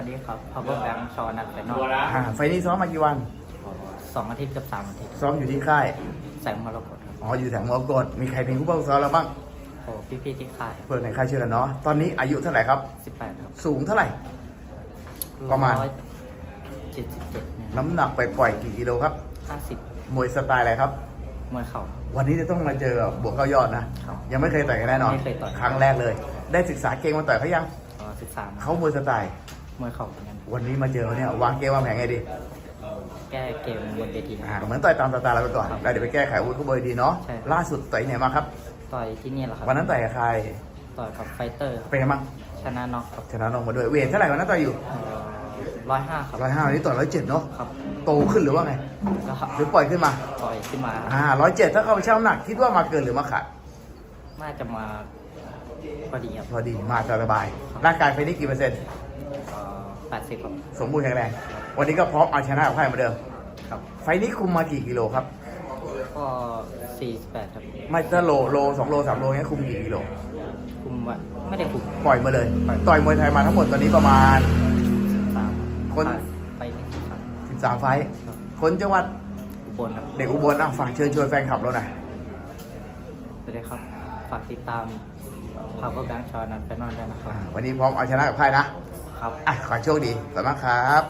วัสดีครับ Power Bank ชอนัทไปนอกอ่าไฟล์นี้ซ้อมมากี่วัน สองอาทิตย์กับสามอาทิตย์ซ้อมอยู่ที่ค่าย แสงมรกตครับอ๋อ อยู่แถวมรกตมีใครเป็นผู้ป้องซ้อมเราบ้างโอ้พี่ๆที่ค่ายเพื่อนในค่ายเชื่อกันเนาะ ตอนนี้อายุเท่าไหร่ครับ สิบแปดครับสูงเท่าไหร่ ประมาณ เจ็ดสิบเจ็ดเนี่ยน้ำหนักไปปล่อยๆกี่กิโลครับ ห้าสิบมวยสไตล์อะไรครับ มวยเข่า วันนี้จะต้องมาเจอกับบวกเก้ายอดนะ ครับยังไม่เคยต่อยกันแน่นอน ไม่เคยต่อย ครั้งแรกเลย ได้ศึกษาเกมมาต่อยเขายังก็ศึกษามาเขามวยสไตล์ มวยเข่าเหมือนกันวันนี้มาเจอเขาเนี่ยวางเกมวางแผนไงดี แก้เกมบนเวทีอ่าเหมือนต่อยตามสไตล์เราไปก่อนครับแล้วเดี๋ยวไปแก้ไขอาวุ้นเขาบอยดีเนาะใช่ล่าสุดต่อยไหนมาครับ ต่อยที่นี่แหละครับวันนั้นต่อยกับใครต่อยกับไฟเตอร์ครับเป็นไงบ้างชนะน็อกครับชนะน้องมาด้วยเวทเท่าไหร่วันนั้นต่อยอยู่ร้อยห้าครับร้อยห้าวันนี้ต่อยร้อยเจ็ดเนาะครับโตขึ้นหรือว่าไงแล้วหรือปล่อยขึ้นมาต่อยขึ้นมาอ่าร้อยเจ็ดถ้าเข้าไปช่างน้ำหนักคิดว่ามาเกินหรือมาขาดน่าจะมาพอดีครับพอดีมาสบายๆร่างกายไฟนี้กี่เปอร์เซ็นต์ แปดสิบครับ สมบูรณ์แข็งแรง วันนี้ก็พร้อมเอาชนะกับใครเหมือนเดิม ครับ ไฟนี้คุมมากี่กิโลครับ ก็สี่สิบแปดครับ ไม่ถ้าโลโลสองโลสามโลเงี้ยคุมกี่กิโล คุมว่าไม่ได้คุม ปล่อยมาเลย ปล่อย ต่อยมวยไทยมาทั้งหมดตอนนี้ประมาณ สามคน ไปหนึ่งครับ 13 ไฟท์คนจังหวัดอุบลครับ เด็กอุบลอะฝากเชิญชวนแฟนคลับเราหน่อย สวัสดีครับ ฝากติดตามพาวเวอร์แบงค์ชอนันไปนอนด้วยนะครับอ่าวันนี้พร้อมเอาชนะกับใครนะ ครับ อะ ขอโชคดีขอบคุณมากครับ